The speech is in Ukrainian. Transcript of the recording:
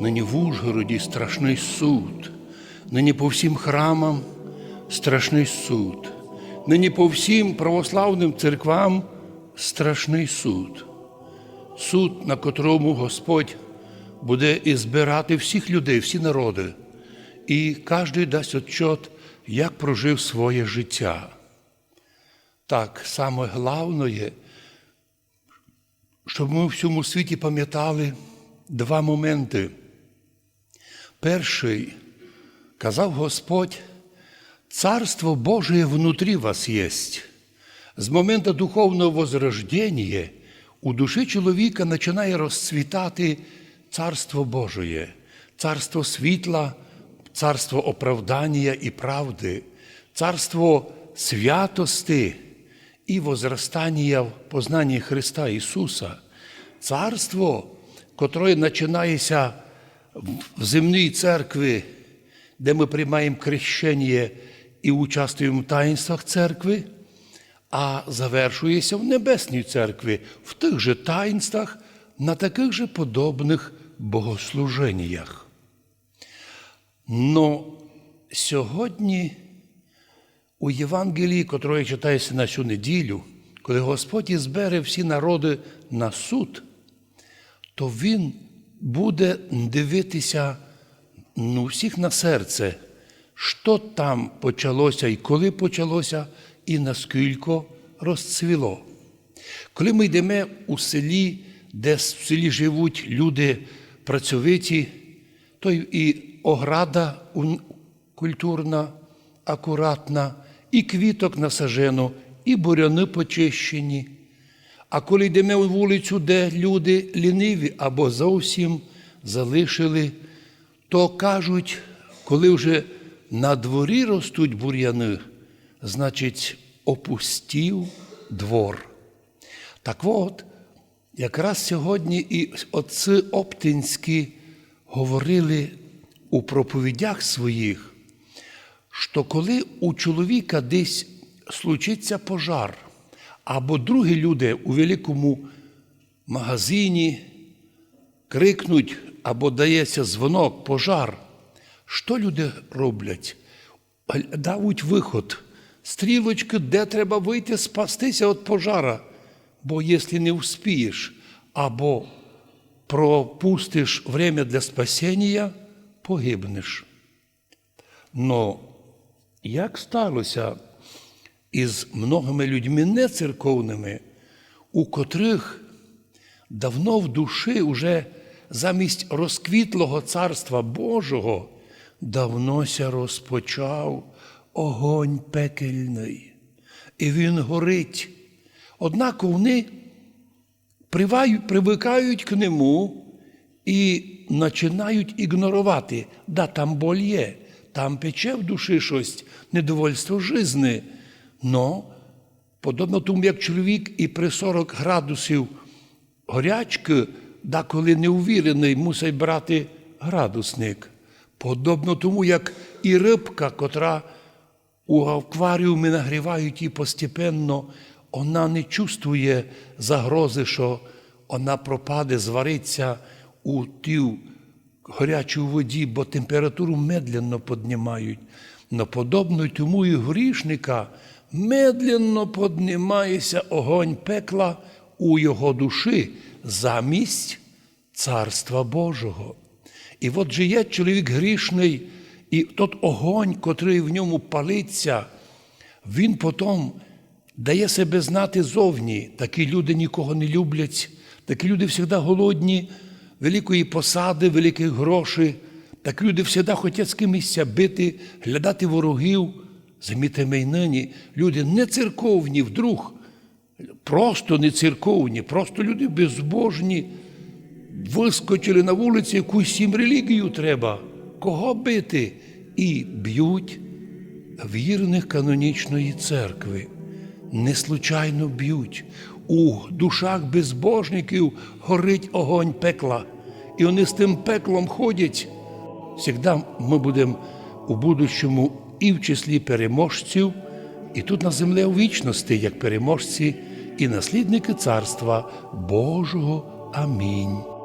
Нині в Ужгороді страшний суд, нині по всім храмам страшний суд, нині по всім православним церквам страшний суд. Суд, на котрому Господь буде і збирати всіх людей, всі народи, і кожен дасть отчет, як прожив своє життя. Так, саме головне, щоб ми в всьому світі пам'ятали два моменти. Перший, казав Господь, Царство Божие внутрі вас єсть. З моменту духовного возрождення у душі чоловіка починає розцвітати Царство Божие, царство світла, царство оправдання і правди, царство святости і возростання в познанні Христа Ісуса, царство, котре починається в земній церкві, де ми приймаємо крещення і участвуємо в таїнствах церкви, а завершується в Небесній церкві, в тих же таїнствах, на таких же подобних богослуженнях. Но сьогодні у Євангелії, котре читається на цю неділю, коли Господь збере всі народи на суд, то Він буде дивитися ну, всіх на серце, що там почалося і коли почалося, і наскільки розцвіло. Коли ми йдемо у селі, де в селі живуть люди працьовиті, то і ограда культурна, акуратна, і квіток насажено, і буряни почищені. А коли йдемо вулицю, де люди ліниві або зовсім залишили, то кажуть, коли вже на дворі ростуть бур'яни, значить, опустів двор. Так от, якраз сьогодні і отці Оптинські говорили у проповідях своїх, що коли у чоловіка десь случиться пожар, або другі люди у великому магазині крикнуть або дається дзвонок, пожар, що люди роблять? Дають виход, стрілочки, де треба вийти, спастися від пожара. Бо якщо не вспієш або пропустиш время для спасіння, погибнеш. Но як сталося із многими людьми нецерковними, у котрих давно в душі уже замість розквітлого Царства Божого давнося розпочав огонь пекельний, і він горить. Однак вони привикають к нему і починають ігнорувати. Да, там боль є, там пече в душі щось, недовольство жизни. Но, подобно тому, як чоловік і при 40 градусів горячки, да коли неувірений, мусить брати градусник. Подобно тому, як і рибка, котра у акваріумі нагрівають її постепенно, вона не чувствує загрози, що вона пропаде, звариться у тій гарячій воді, бо температуру медленно піднімають. Но подобно тому і грішника медленно піднімається огонь пекла у його душі замість Царства Божого. І от же є чоловік грішний, і тот огонь, котрий в ньому палиться, він потім дає себе знати зовні. Такі люди нікого не люблять, такі люди завжди голодні, великої посади, великих грошей. Такі люди завжди хочуть з кимось бити, глядати ворогів. Замітимо й нині, люди не церковні, вдруг, просто не церковні, просто люди безбожні, вискочили на вулиці, якусь їм релігію треба. Кого бити? І б'ють вірних канонічної церкви. Не случайно б'ють. У душах безбожників горить огонь пекла. І вони з тим пеклом ходять. Всегда ми будемо у будущому і в числі переможців, і тут на землі у вічності, як переможці і наслідники Царства Божого. Амінь.